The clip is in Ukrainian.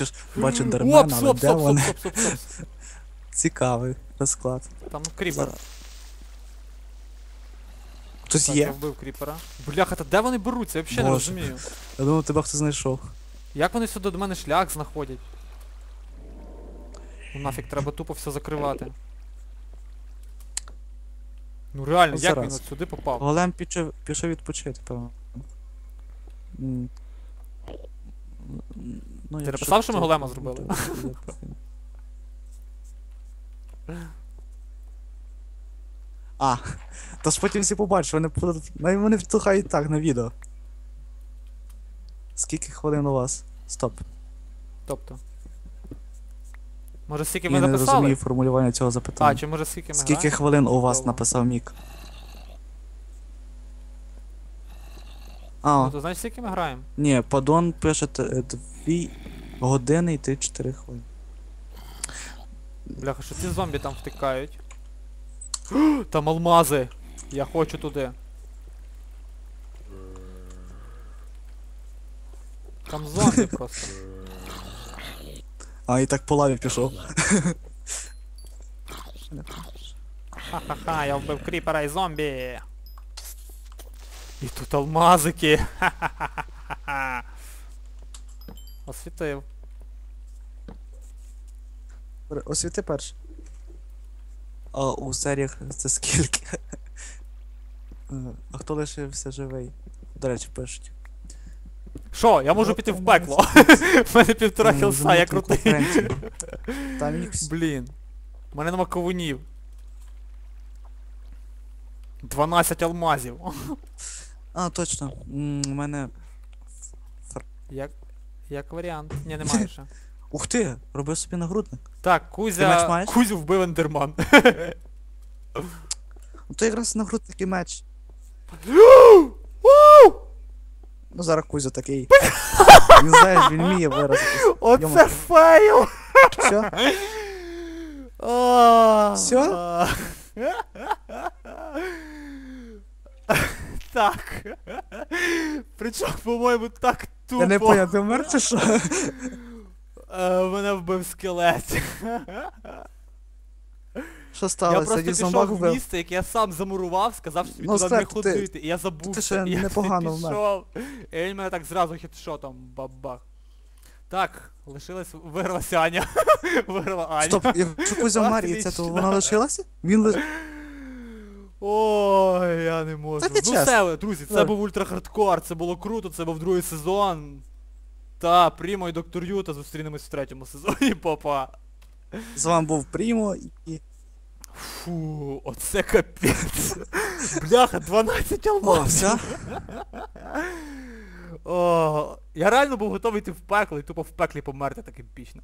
бачиш, бачу Дармена, але де вони? Цікавий розклад. Там кріпер. Хтось Так, я вбив кріпера. Бляха, та де вони беруться? Я взагалі не розумію. Я думав, тебе хтось знайшов. Як вони сюди до мене шлях знаходять? Ну нафіг, треба тупо все закривати. Ну реально, як він от сюди попав? Голем пішов, пішов відпочити, певно. Ну, Ти написав, що ми голема зробили? А, то ж потім всі побачать, вони вони втухають так на відео. Скільки хвилин у вас? Стоп. Тобто. Може скільки Я ми не написали? розумію формулювання цього А, запитання. чи може скільки ми Скільки граємо? хвилин у вас написав Мік? Ну, то знаєш скільки ми граємо? ні, падон пише 2 години і 3-4 хвилини. Бляха, що ці зомбі там втикають? Там алмази! Я хочу туди. Там зомбі просто. А, і так по лаві пішов. Ха-ха-ха, я вбив кріпера і зомбі. І тут алмазики. Ха-ха-ха-ха. Освітив. Освіти перше. А у серіях це скільки? А хто лишився живий? До речі, пишуть. Що, я можу піти в пекло. У мене півтора хілса, я крутий. Там їх Блін. У мене нема ковунів. 12 алмазів. А, точно. М, У мене. Як, як варіант. Ні, немає ще. Ух ти! Роби собі нагрудник. Так, меч Кузя. маєш? Кузю вбив ендерман. Ну то якраз нагрудник і меч. Ну зараз Кузя такий. Він знаєш, він вміє виразитись. Оце фейл! Все? Всьо? Так. Причому, по-моєму, так тупо. Я не поняв, ти вмер чи що? Е, Мене вбив скелет. Що Я просто пішов в місце, яке я сам замурував, сказав, що тобі Ну, туди не ти- ходити, і я забувся. ще і я непогано пішов. І він мене так зразу хітшотом бабах. Так, лишилась, вирвалася Аня. Вирвала Аня. Стоп, Кузя вмер і це, то вона лишилася? Він лиш... Ой, я не можу. Ти ну чесно. все, друзі, це Так. був ультрахардкор, це було круто, це був другий сезон. Та, Прімо і доктор Юта зустрінемось в третьому сезоні, папа. З вами був Прімо і... Фу, оце капець. Бляха, 12 О, алмазів. О, я реально був готовий йти в пекло і тупо в пеклі померти так епічно.